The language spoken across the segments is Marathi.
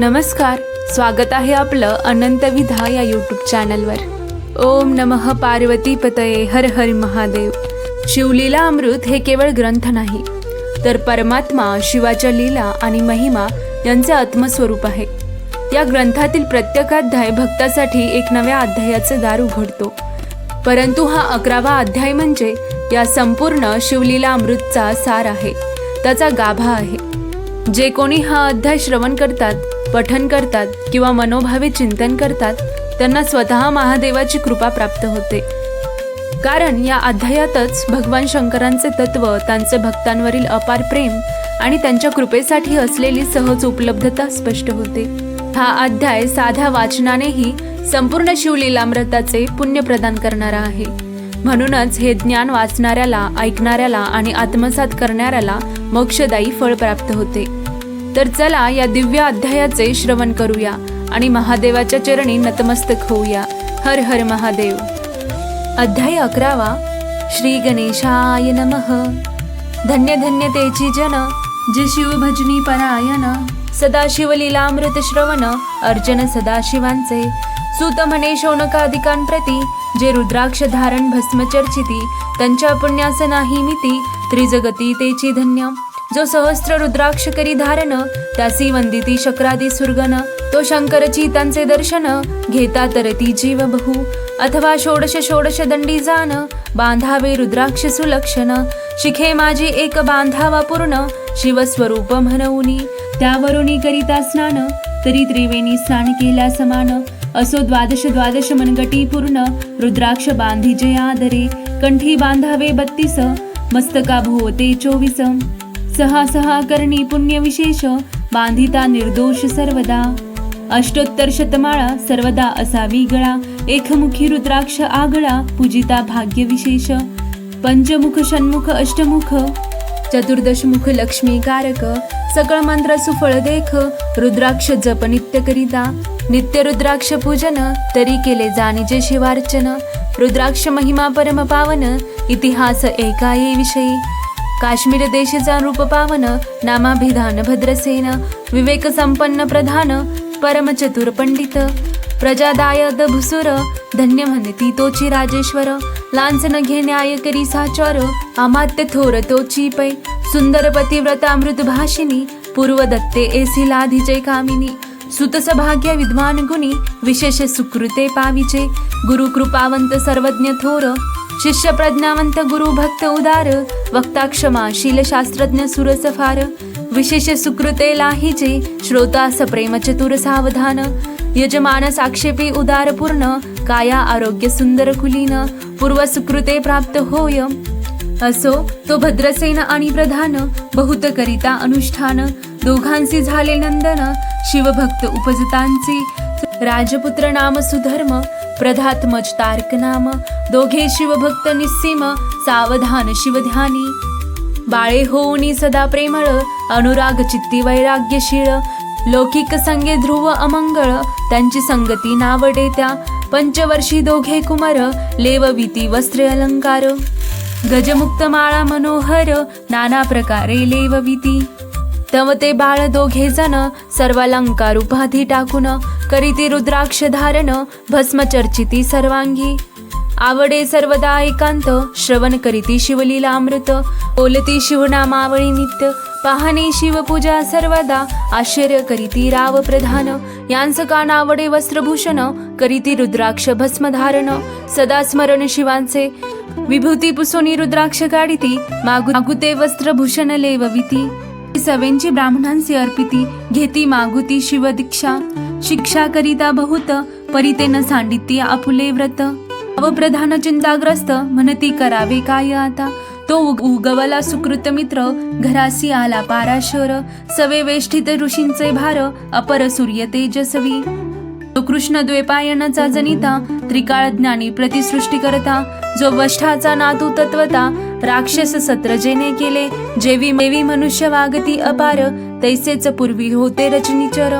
नमस्कार स्वागत आहे आपलं अनंत विधा या यूट्यूब चॅनलवर ओम नमः पार्वती पतये हर हर महादेव. शिवलीला अमृत हे केवळ ग्रंथ नाही तर परमात्मा शिवाच्या लीला आणि महिमा यांचे आत्मस्वरूप आहे. या ग्रंथातील प्रत्येक अध्याय भक्तासाठी एक नव्या अध्यायाचे दार उघडतो. परंतु हा अकरावा अध्याय म्हणजे या संपूर्ण शिवलीला अमृतचा सार आहे त्याचा गाभा आहे. जे कोणी हा अध्याय श्रवण करतात पठन करतात किंवा मनोभावे चिंतन करतात त्यांना स्वतः महादेवाची कृपा प्राप्त होते. कारण या अध्यायातच भगवान शंकरांचे तत्व त्यांचे भक्तांवरील अपार प्रेम आणि त्यांच्या कृपेसाठी असलेली सहज उपलब्धता स्पष्ट होते. हा अध्याय साध्या वाचनानेही संपूर्ण शिवलीलामृताचे पुण्य प्रदान करणारा आहे. म्हणूनच हे ज्ञान वाचणाऱ्याला ऐकणाऱ्याला आणि आत्मसात करणाऱ्याला मोक्षदायी फळ प्राप्त होते. तर चला या दिव्य अध्यायाचे श्रवण करूया आणि महादेवाच्या चरणी नतमस्तक होऊया. हर हर महादेव. अध्याय अकरावा. श्री गणेशाय नमः. धन्य धन्य तेची जन जे शिवभजनी परायण सदाशिव लीलामृत श्रवण अर्चन सदाशिवांचे. सुत म्हणे शौनकाधिकांप्रती जे रुद्राक्ष धारण भस्मचर्चिती त्यांच्या पुण्यास नाही मिती त्रिजगती तेची धन्य जो सहस्त्र रुद्राक्ष करी धारण त्यासी वंदिती शक्रादी सुरगन तो शंकरची त्यांचे दर्शन घेता तर ती जीव बहु अथवा षोडश षोडश दंडी जान बांधावे रुद्राक्ष सुलक्षण. शिखे माझी एक बांधावा पूर्ण शिवस्वरूप म्हणूनी त्यावरुणी करिता स्नान तरी त्रिवेणी स्नान केल्या समान. असो द्वादश द्वादश मनगटी पूर्ण रुद्राक्ष बांधिजे आदरे. कंठी बांधावे बत्तीस मस्तका भोवते चोवीस. सहा सहा करणी पुण्यविशेष बांधिता निर्दोष सर्वदा. अष्टोत्तर शतमाळा सर्वदा असावी गळा एकमुखी रुद्राक्ष आगळा पूजिता भाग्य विशेष पंचमुख षण्मुख अष्टमुख चतुर्दशमुख लक्ष्मी कारक सकळ मंत्र सुफळ देख रुद्राक्ष जप नित्य करिता. नित्य रुद्राक्ष पूजन तरी केले जाणीजे शिवार्चन. रुद्राक्ष महिमा परम पावन इतिहास एकाये विषयी काश्मीर देशचा रूप पावन नामाभिधान भद्रसेन विवेक संपन्न प्रधान परमचतुर पंडित प्रजादायद भुसुर धन्य म्हणती तोची राजेश्वर लांछन घेण्याय करी साचर अमात्य थोर तोची पै सुंदर पतिव्रता मृत भाषिनी पूर्व दत्ते एसी लाधिजय कामिनी सुतसभाग्य विद्वान गुणी विशेष सुकृते पाविचे गुरु कृपावंत सर्वज्ञ थोर शिष्य प्रज्ञावंत गुरु भक्त उदार वक्ता क्षमा शीलशास्त्रज्ञ सुरसफार विशेष सुकृते लाहीचे श्रोता सप्रेम चतुर सावधान यजमान साक्षेपी उदार पूर्ण काया आरोग्य सुंदर कुलीन पूर्व सुकृते प्राप्त होय. असो तो भद्रसेन आणि प्रधान बहुत करिता अनुष्ठान दोघांसी झाले नंदन शिवभक्त उपजतांची राजपुत्र नाम सुधर्म प्रधात्मज तारक नाम दोघे शिवभक्त निस्सीम सावधान शिवध्यानी. बाळे होऊनी सदा प्रेमळ अनुराग चित्ती वैराग्यशीळ. लौकिक संगे ध्रुव अमंगळ त्यांची संगती नावडे त्या पंचवर्षी दोघे कुमार लेवविती वस्त्रे अलंकार. गजमुक्त माळा मनोहर नाना प्रकारे लेवविती तव ते बाळ दोघे जण सर्वालंकार उपाधी टाकून करीती रुद्राक्ष धारण भस्मचर्चिती सर्वांगी. आवडे सर्वदा एकांत श्रवण करीती शिवलीला अमृत बोलती शिवनामावळी नित्य पाहणे शिवपूजा सर्वदा आश्चर्य करीती राव प्रधान यांस कान आवडे वस्त्रभूषण करीती रुद्राक्ष भस्म धारण सदा स्मरण शिवांचे विभूती पुसोनी रुद्राक्ष काढिती मागु मागुते वस्त्रभूषण लेवविती. सवेंची ब्राह्मणांसी अर्पिती घेती मागुती शिव दीक्षा शिक्षा करिता बहुत परितेन सांडिती आपुले व्रत. अवप्रधान चिंताग्रस्त म्हणती करावे काय आता? तो उग- उगवला सुकृत मित्र घरासी आला पाराशर. सवे वेष्टित ऋषींचे भार अपर सूर्य तेजस्वी. कृष्ण द्वेपायनाचा जनिता त्रिकाळ ज्ञानी प्रतिसृष्टी करता जो वष्ठाचा नातू तत्वता राक्षस सत्र जेने केले जेवी मेवी मनुष्य वागती अपार तैसेच पूर्वी होते रचनीचर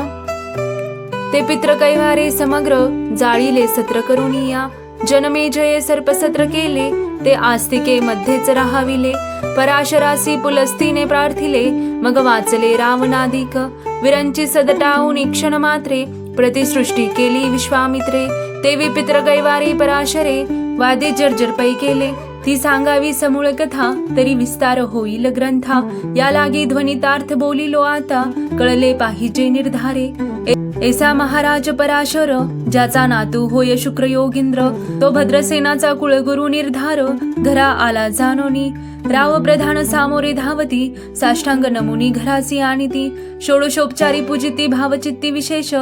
ते पित्र कैवारे समग्र जाळीले सत्र करुनिया जनमे जये सर्पसत्र केले ते आस्तिके मध्येच राहाविले. पराशरासी पुलस्तीने प्रार्थिले मग वाचले रावणादिक. विरंची सदटाऊन क्षण मात्रे प्रतिसृष्टी केली विश्वामित्रे तेवी पित्र गैवारी पराशरे वादे जर्जर पै केले. ती सांगावी समूळ कथा तरी विस्तार होईल ग्रंथा. या लागी ध्वनितार्थ बोलिलो आता कळले पाहिजे निर्धारे. ए- ऐसा महाराज पराशर ज्याचा नातू होय शुक्र योगिंद्र तो भद्रसेनाचा कुळगुरु निर्धार घरा आला जानोनी राव प्रधान सामोरे धावती साष्टांग नमुनी घरासी आणि ती षोडशोपचारी पूजिती भावचित्ती विशेष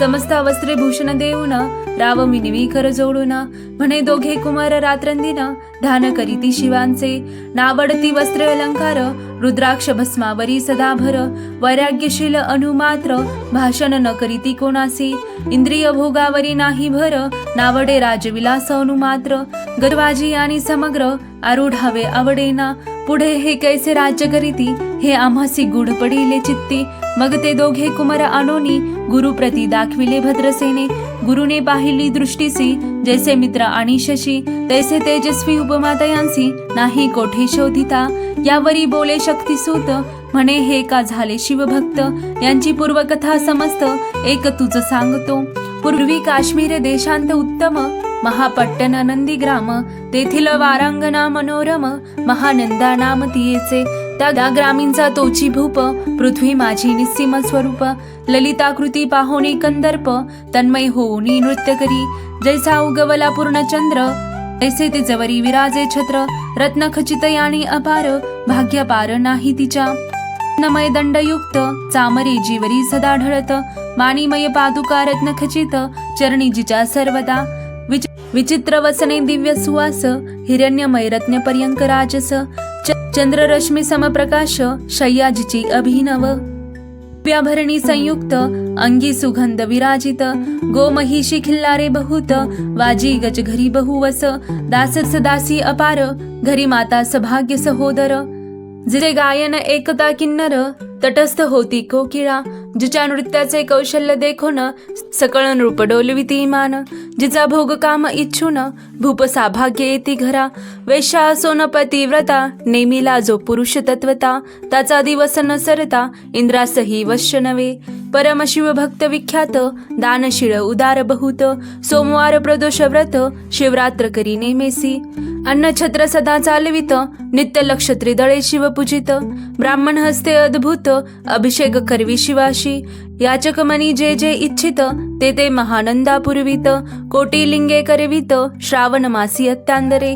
समस्त वस्त्रे भूषण देऊन राव मिनवी कर जोडून म्हणे दोघे कुमार रात्रंदिन धान करीती शिवांचे नावडती वस्त्र अलंकार रुद्राक्ष भस्मावरी सदाभर वैराग्यशील अनुमात्र भाषण न करीती कोणासी इंद्रिय भोगावरी नाही भर नावडे राजविलास अनुमात्र गरवाजी आणि समग्र आरूढावे आवडेना. पुढे हे कैसे राज्य करीती? हे आम्हासी गुढ पडिले चित्ती. मग ते दोघे कुमार आणोनी गुरुप्रती दाखविले भद्रसेने. गुरुने पाहिली दृष्टीसी जैसे मित्र आणि शशी तैसे तेजस्वी उपमातयांसी नाही कोठे शोधिता. यावरी बोले शक्तिसूत म्हणे हे का झाले शिवभक्त? यांची पूर्वकथा समस्त एक तुझ सांगतो. पूर्वी काश्मीर देशांत उत्तम महापट्टण नंदी ग्राम तेथील वारांगना मनोरम महानंदा नाम तियेचे त्या ग्रामीणचा तोची भूप पृथ्वी माझी निस्सीम स्वरूप. ललिताकृती पाहोनी कंदर्प तन्मय होनी नृत्य करी. जैसा उगवला पूर्ण चंद्र ऐसे ते जवरी विराजे छत्र. रत्न खचित यानी अपार भाग्य पार नाही तिच्या नमय दंडयुक्त चामरे जीवरी सदा ढळत. माणिमय पादुका रत्न खचित चरणी जिच्या सर्वदा. विच- विचित्र वसने दिव्य सुवास हिरण्यमय रत्न पर्यंक राजस च- चंद्ररश्मी समप्रकाश शय्याजीची अभिनव. प्याभरणी संयुक्त अंगी सुगंध विराजित गोमहिषी खिल्लारे बहुत वाजी गज घरी बहुवस दास सदासी अपार घरी माता सभाग्य सहोदर. जिचे गायन एकता किन्नर तटस्थ होती कोकिळा जिच्या नृत्याचे कौशल्य देखून सकळ नृप डोलविती मान. जिचा भोग काम इच्छून भूप साभाग्य येती घरा. वेश्या सोनपती व्रता नेमिला जो पुरुष तत्वता. त्याचा दिवस न सरता इंद्रासही वश्य नवे परमशिव भक्त विख्यात दानशिळ उदार बहुत. सोमवार प्रदोष व्रत शिवरात्र करी नेमेसी. अन्न छत्र सदा चालवित नित्य लक्ष त्रिदळे शिव पूजित. ब्राह्मण हस्ते अद्भुत अभिषेक करवी शिवाशी याचक मनी जे जे इच्छित ते ते महानंदा पुरवित कोटी करवित श्रावण मासी अत्यांदरे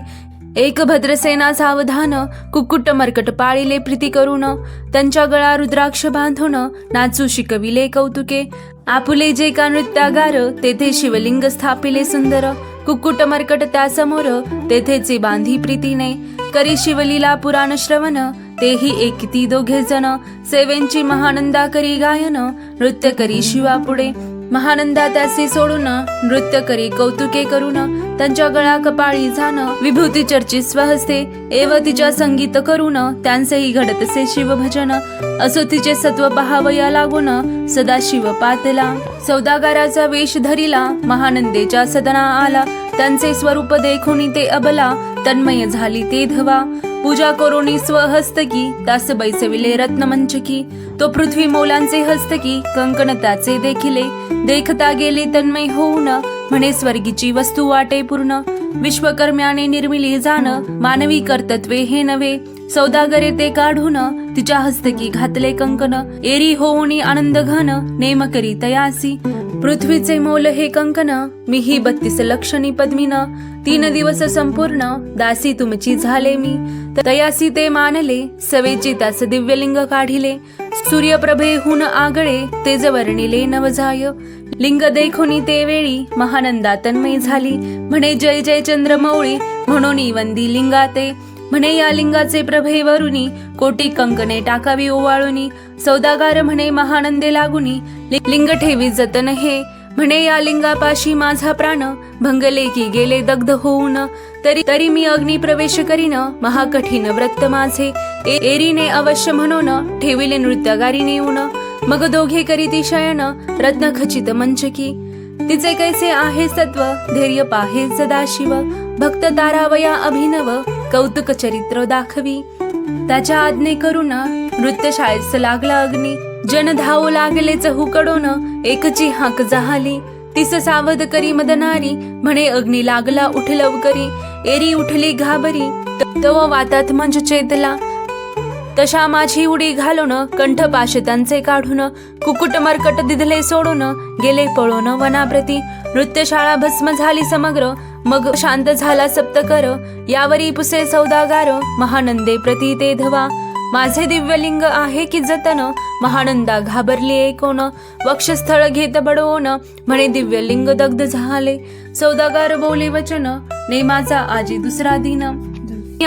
एक भद्रसेना सावधान कुक्कुट मर्कट पाळीले प्रीती करून त्यांच्या गळा रुद्राक्ष बांधून नाचू शिकविले कौतुके आपुले जे का नृत्यागार तेथे शिवलिंग स्थापिले सुंदर कुक्कुट मर्कट त्यासमोर तेथेचे बांधी प्रीतीने करी शिवलीला पुराण श्रवण तेही एकती दोघे जण. सेवेंची महानंदा करी गायन नृत्य करी शिवा पुढे. महानंदा त्याचे सोडून नृत्य करी कौतुके करून. त्यांच्या गळा कपाळी जाण विभूती चर्चित स्वहस्ते. एव तिच्या संगीत करून त्यांचेही घडतसे शिवभजन. असो तिचे सत्व पहावया लागून सदा शिव पातला. सौदागाराचा वेश धरिला महानंदेच्या सदना आला. त्यांचे स्वरूप देखून ते अबला तन्मय झाली ते धवा. पूजा करोनी स्वहस्तकी तास बैसविले रत्नमंचकी. तो पृथ्वी मोलांचे हस्तकी कंकण त्याचे देखिले. देखता गेले तन्मय होऊन म्हणे स्वर्गीची वस्तू वाटे पूर्ण. विश्वकर्म्याने निर्मिली जाण मानवी कर्तत्वे हे नव्हे. सौदागरे ते काढून तिच्या हस्तकी घातले कंकण. एरी होऊनी आनंद घन नेम करी तयासी. पृथ्वीचे मोल हे कंकण मी ही बत्तीस लक्षणी पद्मीन. तीन दिवस संपूर्ण दासी तुमची झाले मी. तयासी ते मानले सवेची त्यास दिव्यलिंग काढिले. सूर्यप्रभेहून आगळे तेज वर्णिले नवजाय. लिंग देखुनी ते वेळी महानंदा तन्मय झाली. म्हणे जय जय चंद्रमौळी म्हणून वंदी लिंगाते. म्हणे या लिंगाचे प्रभे वरुणी कोटी कंकणे टाकावी ओवाळुनी. सौदागार म्हणे महानंदे लागुनी. लिंग ठेवी जतन हे. म्हणे या लिंगापाशी माझा प्राण भंगले की गेले दग्ध होऊन तरी तरी मी अग्नी प्रवेश करीन महाकठीण व्रत माझे. ए- एरीने अवश्य म्हणून ठेविले नृत्यगारी नेऊन मग दोघे करीती शयन रत्न खचित मंचकी तिचे कैसे आहे सत्व धैर्य पाहे सदाशिव भक्त तारावया अभिनव कौतुक चरित्र दाखवी. त्याच्या आज्ञे करून नृत्य शाळेस लागला अग्नी. जन धावू लागले चहूकडून एकची हाक जाहली. तिस सावध करी मदनारी म्हणे अग्नी लागला उठ लवकरी. एरी उठली घाबरी तव वातात मंज चेतला. तशा माझी उडी घालून कंठ पाश त्यांचे काढून. कुकुट मरकट दिधले सोडून गेले पळून वनाप्रती. नृत्यशाळा भस्म झाली समग्र मग शांत झाला सप्तकर. यावरी पुसे सौदागार महानंदे प्रती ते धवा. माझे दिव्यलिंग आहे की जतन? महानंदा घाबरली ऐकोन वक्षस्थळ घेत बडवोन म्हणे दिव्यलिंग दग्ध झाले. सौदागार बोले वचन. नेमाचा आजी दुसरा दिन.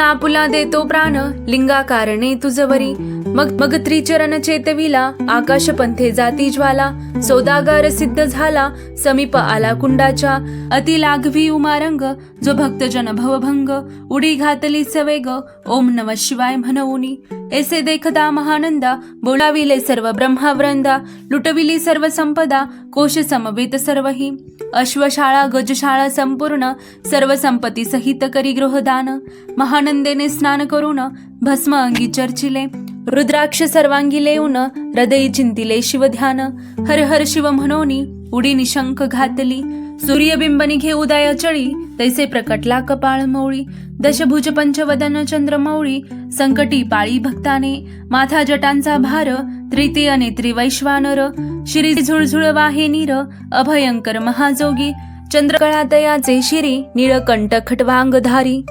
आपुला देतो प्राण. लिंगाकारणे तुझवरी मग मग त्रिचरण चेतविला. आकाश पंथे जाती ज्वाला. सौदागार सिद्ध झाला. समीप आला कुंडाच्या. अति लाघवी उमारंग. जो भक्तजन भवभंग. उडी घातली सवेग. ओम नम शिवाय म्हणवुनी. ऐसे देखदा महानंदा बोलाविले सर्व ब्रह्मावृंदा लुटविली सर्व संपदा कोश समवेत सर्वही अश्वशाळा गजशाळा संपूर्ण सर्व संपत्ती सहित करी गृहदान महानंदेने स्नान करून भस्म अंगी चर्चिले रुद्राक्ष सर्वांगी लेऊन हृदयी चिंतिले शिवध्यान हर हर शिव म्हणोनी उडी निशंक घातली. सूर्यबिंब निघे उदय चळी तैसे प्रकटला कपाळ मौळी. दशभुज पंचवदन चंद्रमौळी संकटी पाळी भक्ताने. माथा जटांचा भार. तृतीय नेत्री वैश्वानर. श्री झुळझुळ वाहे नीर. अभयंकर महाजोगी. चंद्रकळा दयाचे शिरी. निळकंठ खटवांगधारी.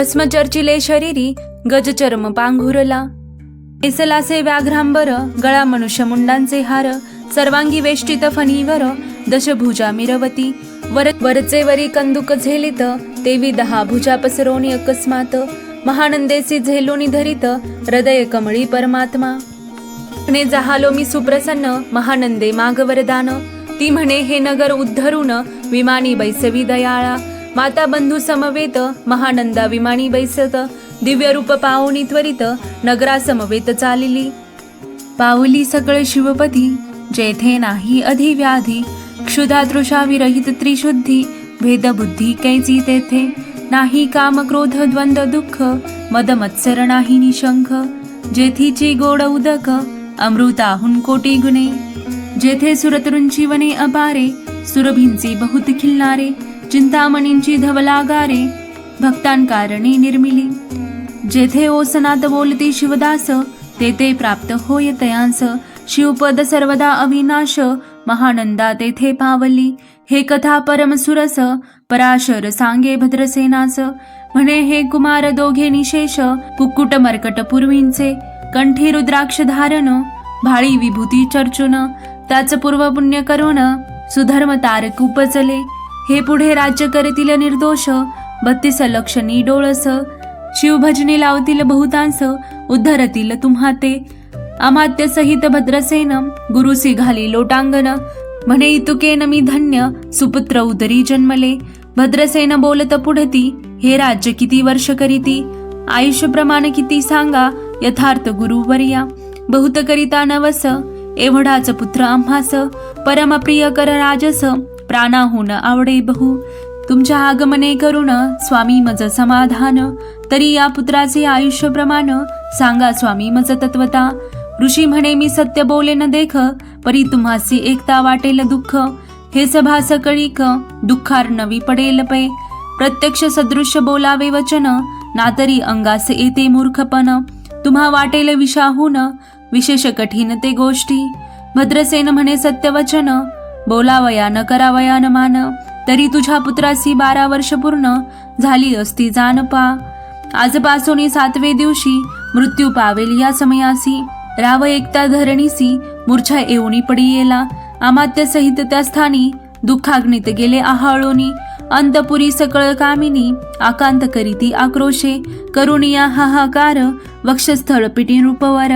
भस्म भस्मचर्चिले शरीरी. गजचर्म पांघुरला. इसलासे व्याघ्रांबर. गळा मनुष्य मुंडांचे हार. सर्वांगी वेष्टित फणीवर दशभुजा मिरवती. वर वरचे वरी कंदुक झेलित तेवी दहा भुजा पसरोनी अकस्मात. महानंदेसी झेलोनी धरित हृदय कमळी परमात्मा. ने जहालो मी सुप्रसन्न महानंदे माग वरदान. ती म्हणे हे नगर उद्धरून विमानी बैसवी दयाळा. माता बंधू समवेत महानंदा विमानी बैसत. दिव्य रूप पाहुणी त्वरित नगरा समवेत चालिली. पावली सकळ शिवपती जेथे नाही अधिव्याधी क्षुधा विरहित त्रिशुद्धी भेदबुद्धी कैची तेथे नाही काम क्रोध द्वंद दुःख मद मत्सर नाही निशंख जेथीची गोड उदक अमृताहून कोटी गुणे जेथे सुरतरुंची वने अपारे सुरभींची बहुत खिलणारे चिंतामणींची धवलागारे भक्तांकारणे निर्मिली जेथे ओसनात बोलती शिवदास तेथे प्राप्त होय तयांस शिवपद सर्वदा अविनाश महानंदा तेथे पावली. हे कथा परमसुरस पराशर सांगे भद्रसेनास. म्हणे हे कुमार दोघे निशेष कुक्कुट मरकट पूर्वींचे. कंठी रुद्राक्ष धारण भाळी विभूती चर्चुन. त्याच पूर्व पुण्य करून सुधर्म तारक उपचले. हे पुढे राज्य करतील निर्दोष बत्तीस लक्षणी डोळस. शिवभजने लावतील बहुतांस उद्धरतील तुम्हा ते अमात्य सहित भद्रसेन गुरुसी घाली लोटांगण. म्हणे इतुकेन मी धन्य सुपुत्र उदरी जन्मले. भद्रसेन बोलत पुढती हे राज्य किती वर्ष करीती? आयुष्य प्रमाण किती सांगा यथार्थ गुरुवर्या बहुत करिता नवस एवढाच पुत्र आम्हास. परमप्रिय कर राजस प्राणाहून आवडे बहु. तुमच्या आगमने करुण स्वामी मज समाधान. तरी या पुत्राचे आयुष्य प्रमाण सांगा स्वामी मज तत्वता. ऋषी म्हणे मी सत्य बोले न देख परी तुम्हासी एकता वाटेल दुःख. हे सभा सकळीक दुःखार नवी पडेल पै. प्रत्यक्ष सदृश्य बोलावे वचन नातरी अंगास येते मूर्खपण. तुम्हा वाटेल विषाहून विशेष कठीण ते गोष्टी. भद्रसेन म्हणे सत्यवचन बोलावया न करावया न मान. तरी तुझ्या पुत्रासी बारा वर्ष पूर्ण झाली असती जानपा आजपासून सातवे दिवशी मृत्यू पावेल या समयासी. राव एकता धरणीसी मूर्छा येऊनी पडी येला. अमात्य सहित त्या स्थानी दुःखाग्नीत गेले आहाळोनी. अंतपुरी सकळ कामिनी आकांत करीती आक्रोशे. करुणिया हाहाकार वक्षस्थळ पिटी रूपवर.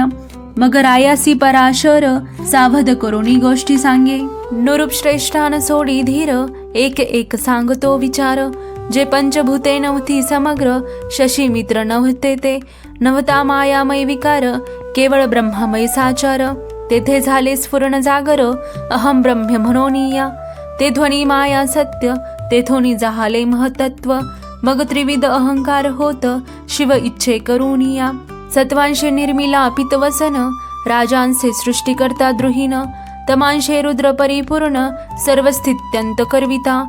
मग रायासी पराशर सावध करुणी गोष्टी सांगे. नुरूप श्रेष्ठान सोडी धीर एक एक सांगतो विचार. जे पंचभूते नव्हती समग्र शशी मित्र नव्हते ते. नवता मायामय विकार केवळ ब्रह्ममय साचार तेथे झाले स्फुरण जागर अहम ब्रह्म म्हणोनिया ते ध्वनी माया सत्य तेथोनी जाहाले महतत्व मग त्रिविध अहंकार होत शिव इच्छे करुनिया सत्वांशे निर्मिला पितवसन राजांचे सृष्टिकर्ता द्रुहीन तमांशे रुद्र परिपूर्ण सर्वस्थित्यंत करविता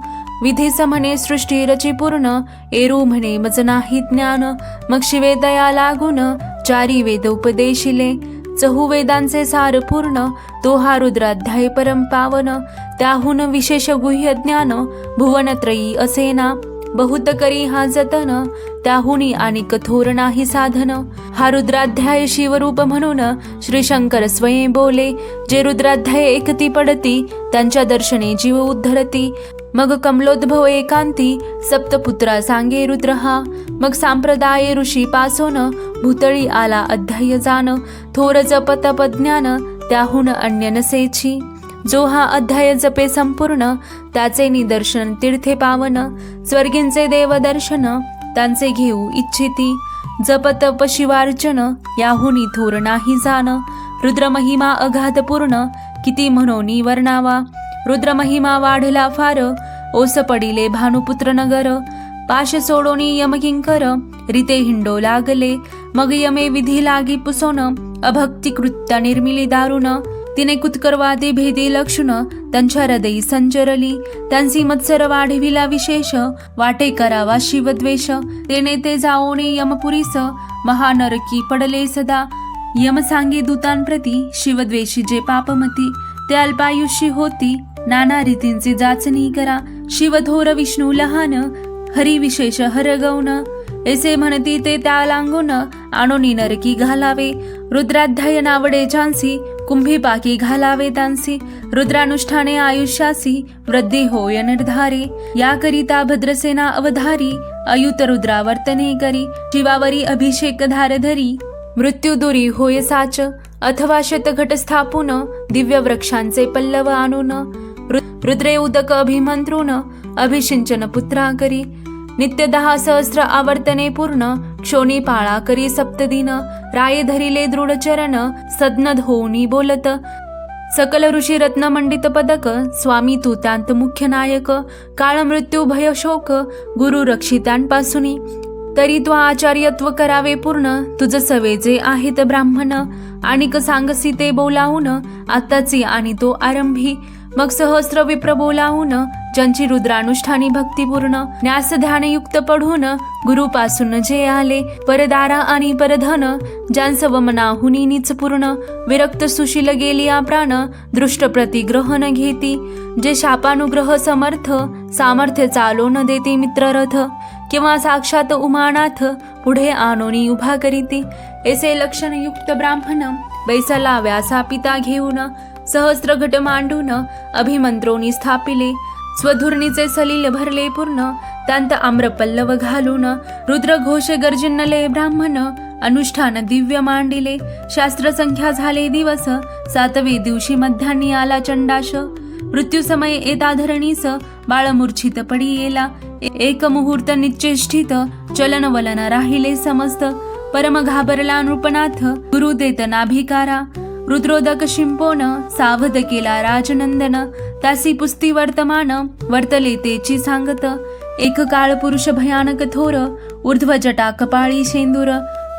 विधी म्हणे सृष्टी रची पूर्ण एरू म्हणे मज नाही ज्ञान. मग शिवे दया लागून चारी वेद उपदेशिले. चहू वेदांचे सार पूर्ण तो हा रुद्राध्याय परम पावन. त्याहून विशेष गुह्य ज्ञान भुवनत्रयी असेना. बहुत करी हा जतन त्याहुनी आणि कथोर नाही साधन. हा रुद्राध्याय शिवरूप म्हणून श्री शंकर स्वयं बोले. जे रुद्राध्याय एकती पडती त्यांच्या दर्शने जीव उद्धरती. मग कमलोद्भव एकांती सप्तपुत्रा सांगे रुद्र हा मग सांप्रदाय ऋषी पासोन भूतळी आला अध्याय जान. थोर जप पज्ञान त्याहून अन्य नसेची. जो हा अध्याय जपे संपूर्ण त्याचे निदर्शन तीर्थे पावन. स्वर्गींचे देवदर्शन त्यांचे घेऊ इच्छिती. जप तप शिवार्चन याहुनी थोर नाही जाण रुद्रमहिमा अगाधपूर्ण किती म्हणोनी वर्णावा. रुद्रमहिमा वाढला फार. ओस पडिले भानुपुत्र नगर पाश सोडोनी यमकिंकर. रिते हिंडो लागले. मग यमे विधी लागी पुसोन. अभक्ती कृत्या निर्मिली दारुण. तिने कुतकरवादी भेदी लक्षण. त्यांच्या हृदयी संचरली. त्यांची मत्सर वाढविला विशेष. वाटे करावा शिवद्वेष. तेने ते जाओने यमपुरीस. महानरकी पडले सदा. यम सांगे दूतांप्रती शिवद्वेषी जे पापमती. ते अल्पायुषी होती. नाना रीतींची जाचणी करा. शिवधोर विष्णू लहान हरी विशेष हरगौन ऐसे म्हणती ते त्या लांगून आणोनी नरकी घालावे. रुद्राध्याय नावडे झांसी कुंभी पाकी घालावे तांसी रुद्रानुष्ठाने आयुष्यासी वृद्धी होय निर्धारे. याकरिता भद्रसेना अवधारी अयुत रुद्रावर्तने करी. शिवावरी अभिषेक धारधरी मृत्यूदुरी होय साच. अथवा शतघट स्थापून दिव्य वृक्षांचे पल्लव आणून. रुद्रे उदक अभिमंत्रून अभिषिंचन पुत्रा करी नित्य दहा सहस्र आवर्तने पूर्ण क्षोणी पाळा करी सप्तदिन राये धरिले दृढ चरण सदनद होऊनी बोलत सकल ऋषी रत्न मंडित पदक स्वामी तुतांत मुख्य नायक काळ मृत्यू भय शोक गुरु रक्षितांपासूनी तरी तो आचार्यत्व करावे पूर्ण तुझ सवेजे आहेत ब्राह्मण आणिक सांगसी ते बोलावून आताची आणि तो आरंभी मग सहस्र विप्र बोलावून ज्यांची रुद्रानुष्ठानी भक्तिपूर्ण न्यास ध्यानयुक्त पढून गुरुपासून जे आले परदारा आणि परधन ज्यांसव मनाहुनी नीच पूर्ण विरक्त सुशील गेली आ प्राण दृष्ट प्रतिग्रहण घेती जे शापानुग्रह समर्थ सामर्थ्य चालो न देते मित्ररथ किंवा साक्षात उमानाथ पुढे आणोनी उभा करीती ऐसे लक्षणयुक्त ब्राह्मण बैसला व्यासा पिता घेऊन सहस्र घट मांडून अभिमंत्रोनी स्थापिले स्वधुर्णीचे सलील भरले पूर्ण त्यांत आम्रपल्लव घालून रुद्र घोष गर्जनले ब्राह्मण अनुष्ठान दिव्य मांडिले शास्त्र संख्या झाले दिवस सातवे दिवशी मध्यान्नी आला चंडाश मृत्यूसमय येता धरणीस बाळमूर्छित पडी येला एक मुहूर्त निश्चेष्टित चलन वलन राहिले समस्त परम घाबरला नृपनाथ गुरु देत नाभिकारा रुद्रोदक शिंपोन सावध केला राजनंदन तासी पुस्ती वर्तमान वर्तले तेची सांगत एक काळ पुरुष भयानक थोर ऊर्ध्व जटा कपाळी शेंदूर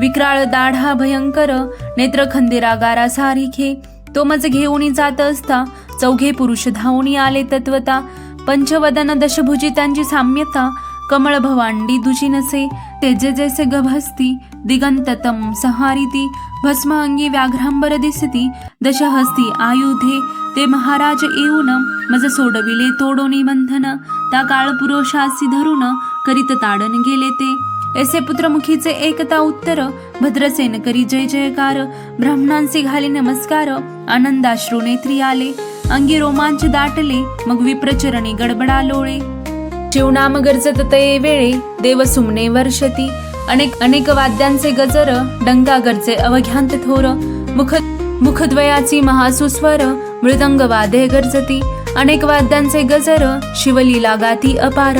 विक्राळ दाढा भयंकर नेत्र खंदिरागारा सारिखे तो मज घेऊन जात असता चौघे पुरुष धावणी आले तत्वता पंचवदन दशभुजी त्यांची साम्यता कमळ भवांडी दुजी नसे तेजे जैसे गभस्ती दिगंततम सहारिती भस्म अंगी व्याघ्रांबर दिसती दशहस्ती आयुधे ते महाराज येऊन मज सोडविले तोडोनी बंधन त्या काळ पुरुषासी धरून करीत ताडन गेले ते. ऐसे पुत्रमुखीचे एकता उत्तर भद्रसेन करी जय जयकार ब्राह्मणांचे घाले नमस्कार आनंदाश्रू नेत्री आले अंगी रोमांच दाटले मग विप्रचरणी गडबडा लोळे. शिवनाम गरजत तये वेळे देव सुमने वर्षती. अनेक अनेक वाद्यांचे गजर डंगागरचे अवघ्यांत थोर मुख मुखद्वयाची महासुस्वर मृदंग वादे गरजती. अनेक वाद्यांचे गजर शिवलीला गाती अपार.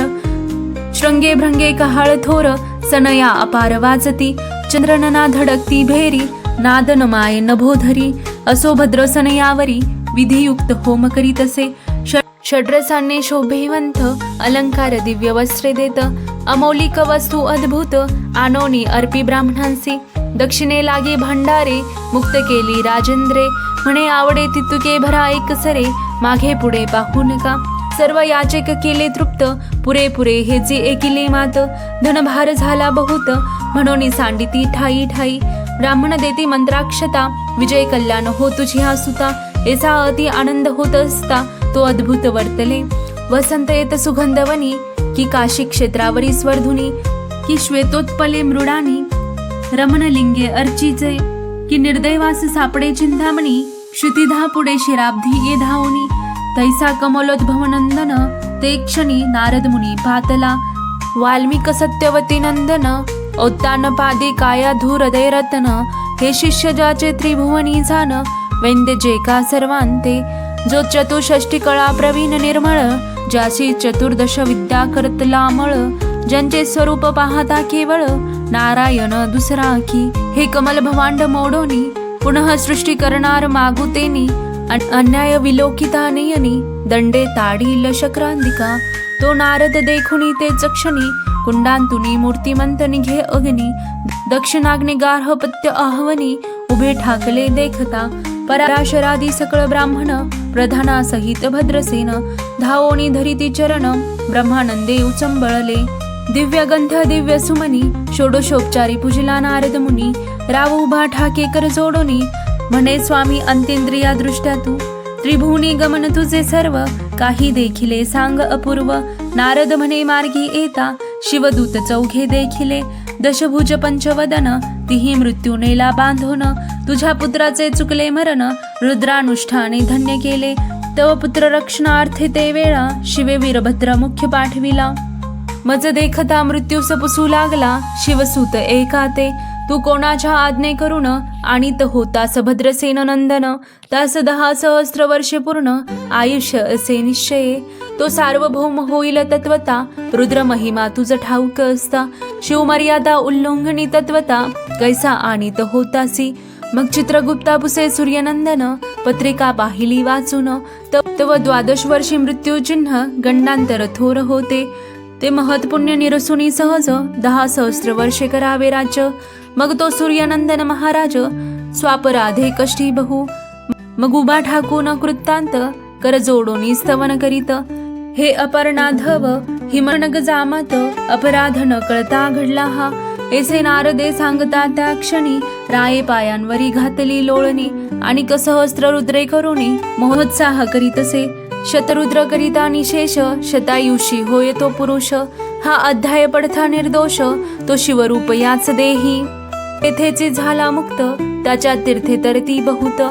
शृंगे भृंगे कहाळ थोर सनया अपार वाजती. चंद्रनना धडकती भेरी नादन माये नभोधरी. असो भद्र सनयावरी विधियुक्त होम करीतसे. ष- षड्रसाने शोभेवंत अलंकार दिव्य वस्त्रे देत. अमौलिक वस्तू अद्भुत आनोनी अर्पी ब्राह्मणांसी दक्षिणे लागे भांडारे मुक्त केली राजेंद्रे म्हणे आवडे तितुके भरा एक सरे मागे पुढे पाहू नका सर्व याचक केले तृप्त पुरेपुरे हे जे एकिले मात धनभार झाला बहुत म्हणून सांडिती ठाई ठाई ब्राह्मण देती मंत्राक्षता विजय कल्याण हो तुझी हा सुता अति आनंद होत असता तो अद्भुत वर्तले वसंत येत सुगंधवनी की काशी क्षेत्रावरी स्वर्धुनी की श्वेतोत्पले मृडानी रमणलिंगे अर्चीचे की निर्दैवास सापडे चिंतामणी क्षितिधा पुढे शिराब्धी ये धावनी तैसा कमलोद्भव नंदन ते क्षणी नारद मुनी पातला वाल्मिक सत्यवती नंदन औत्तान पादे काया धूर रतन हे शिष्य ज्याचे त्रिभुवनी जान वैद्य जे का सर्वांते जो चतुष्षष्टी कळा प्रवीण निर्मळ ज्याशी चतुर्दश विद्या करतलामळ ज्यांचे स्वरूप पाहता केवळ नारायण दुसरा की. हे कमल भवांड मोडोनी पुनः सृष्टी करणार मागुतेनी अन- अन्याय विलोकिता नयनी दंडे ताडील शक्रांतिका. तो नारद देखुनी ते चक्षणी कुंडांतुनी मूर्तिमंत निघे अग्नी दक्षिणाग्नि गार्हपत्य आहवनी उभे ठाकले देखता. पराशरादी सकळ ब्राह्मण प्रधानासहित भद्रसेन धावोनी धरिती चरण ब्रह्मानंदे उचंबळले. दिव्य गंध दिव्य सुमनी षोडशोपचारी पूजिला नारद मुनी राव उभा ठाके कर जोडोनी. म्हणे स्वामी अंतेंद्रिया दृष्ट्या तू त्रिभुवनी गमन तुझे सर्व काही देखिले सांग अपूर्व. नारद म्हणे मार्गी येता शिवदूत चौघे देखिले. दशभुज पंचवदन तिही मृत्यू नेला बांधून तुझ्या पुत्राचे चुकले मरण रुद्रानुष्ठाने धन्य केले. तव पुत्र रक्षणार्थे ते वेळा शिवे वीरभद्र मुख्य पाठविला. मज देखता मृत्यू सपसू लागला शिवसूत एकाते. तू कोणाच्या आज्ञे करून आणि त होता होतास भद्रसेन नंदन तास दहा सहस्र वर्षे पूर्ण आयुष्य असे निश्चये. तो सार्वभौम होईल तत्वता रुद्र महिमा तुझ ठाऊक असता. शिवमर्यादा उल्लंघनी तत्वता कैसा आणीत होतासी. मग चित्रगुप्ता पुसे सूर्यनंदन पत्रिका पाहिली वाचून तव द्वादश वर्षी मृत्यूचिन्ह गंडांतर थोर होते. ते महत्पुण्य निरसुनी सहज दहा सहस्र वर्षे करावे राज्य मग तो सूर्यनंदन महाराज स्वापराधे कष्टी बहु मग उभा ठाकून कृत्तांत कर जोडोनी स्तवन करीत. हे अपर्णाधव हिमनग जामात अपराध न कळता घडला हा. ऐसे नारदे सांगता त्या क्षणी राये पायांवरी घातली लोळणी आणि कसहस्त्र रुद्रे करुणी महोत्साह करीतसे शतरुद्र करिता निशेष शतायुषी होय तो पुरुष. हा अध्याय पडथा निर्दोष तो शिवरूप याच देही. तेथेचे झाला मुक्त त्याच्या तीर्थे तरती बहुत.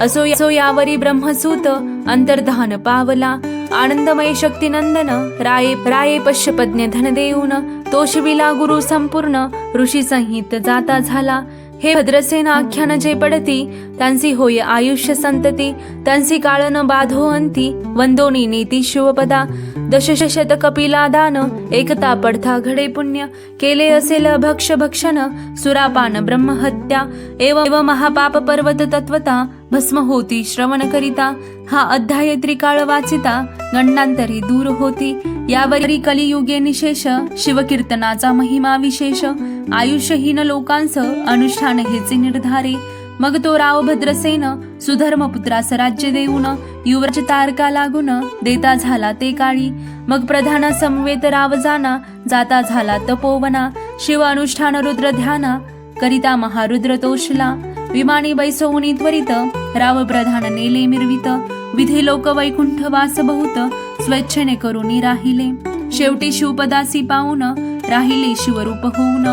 असो असो यावरी ब्रह्मसूत अंतर्धान पावला. आनंदमय शक्तिनंदन राये राये पश्यपज्ञ धनदेऊन तोषविला गुरु संपूर्ण ऋषी संहित जाता झाला. हे भद्रसेन आख्यान जे पडती त्यांची होय आयुष्य संतती त्यांची काळन बाधो अंती वंदोनी नीती शिवपदा. दशशत कपिला दान एकता पडथा घडे पुण्य केले असेल भक्ष भक्षण सुरापान ब्रह्महत्या एव एव महापाप पर्वत तत्वता भस्म होती श्रवण करिता हा अध्याय त्रिकाळ वाचिता गंडांतरी दूर होती. यावरी कलियुगे निशेष शिवकीर्तनाचा महिमा विशेष आयुष्यहीन लोकांस अनुष्ठान हेचे निर्धारे. मग तो राव भद्रसेन सुधर्म पुत्रास राज्य देऊन युवराज तारका लागून देता झाला ते काळी. मग प्रधान समवेत राव जाना जाता झाला तपोवना. शिव अनुष्ठान रुद्र ध्याना करिता महारुद्र तोषला. विमानी बैसवून त्वरित. राव प्रधान नेले मिरवित. विधी लोक वैकुंठ वास बहुत स्वेच्छेने करून राहिले. शेवटी शिवपदासी पाहून राहिले शिवरूप होऊन.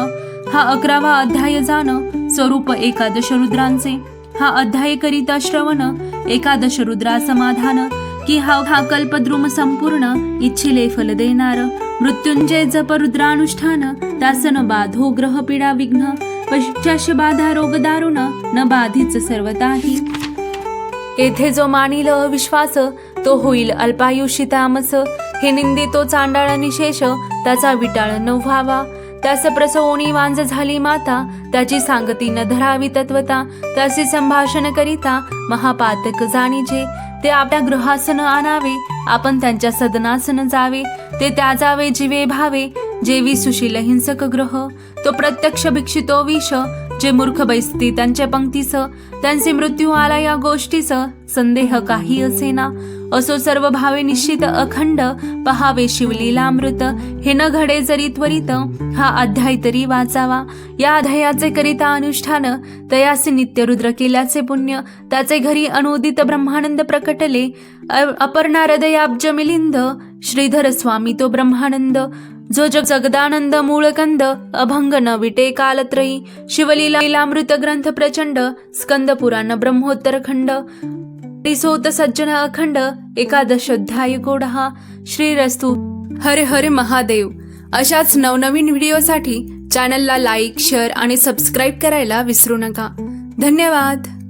हा अकरावा अध्याय जाण. स्वरूप एकादश रुद्रांचे. हा अध्याय करिता श्रवण. एकादश रुद्रा समाधान. की हा हा कल्पद्रुम संपूर्ण. इच्छिले फल देणार. मृत्युंजय जप रुद्रानुष्ठान. त्यास बाधो ग्रह पीडा विघ्न. पश्चाश बाधा रोग न बाधीच सर्वताही. येथे जो मानिल अविश्वास तो होईल अल्पायुषी तामस हे निंदी तो चांडाळ निशेष त्याचा विटाळ न व्हावा. त्यास प्रसवणी वांज झाली माता त्याची सांगती न धरावी तत्वता. त्याचे संभाषण करिता महापातक जाणीजे. ते आपल्या गृहासन आणावे आपण त्यांच्या सदनासन जावे. ते त्याजावे जीवे भावे. जेवी सुशील हिंसक ग्रह तो प्रत्यक्ष भिक्षितो विष जे मूर्ख बैसती त्यांच्या पंक्तीस त्यांचे मृत्यू आला या गोष्टीस संदेह काही असेना. असो सर्व भावे निश्चित अखंड पहावे शिवलीला अमृत हे न घडे जरी त्वरित हा अध्याय तरी वाचावा. या अध्यायाचे करिता अनुष्ठान तयासे नित्य रुद्र केल्याचे पुण्य त्याचे घरी अनुदित ब्रह्मानंद प्रकटले. अ- अपर्णा हृदयाब्ज मिलिंद श्रीधर स्वामी तो ब्रह्मानंद. जो जग जगदानंद मूळकंद अभंग न विटे कालत्रयी शिवलीलामृत ग्रंथ प्रचंड स्कंद पुराण ब्रह्मोत्तर खंड त्रिसोत सज्जन अखंड एकादशोध्याय गोडहा श्रीरस्तु हर हर महादेव. अशाच नवनवीन व्हिडिओसाठी चॅनलला लाईक शेअर आणि सबस्क्राईब करायला विसरू नका. धन्यवाद.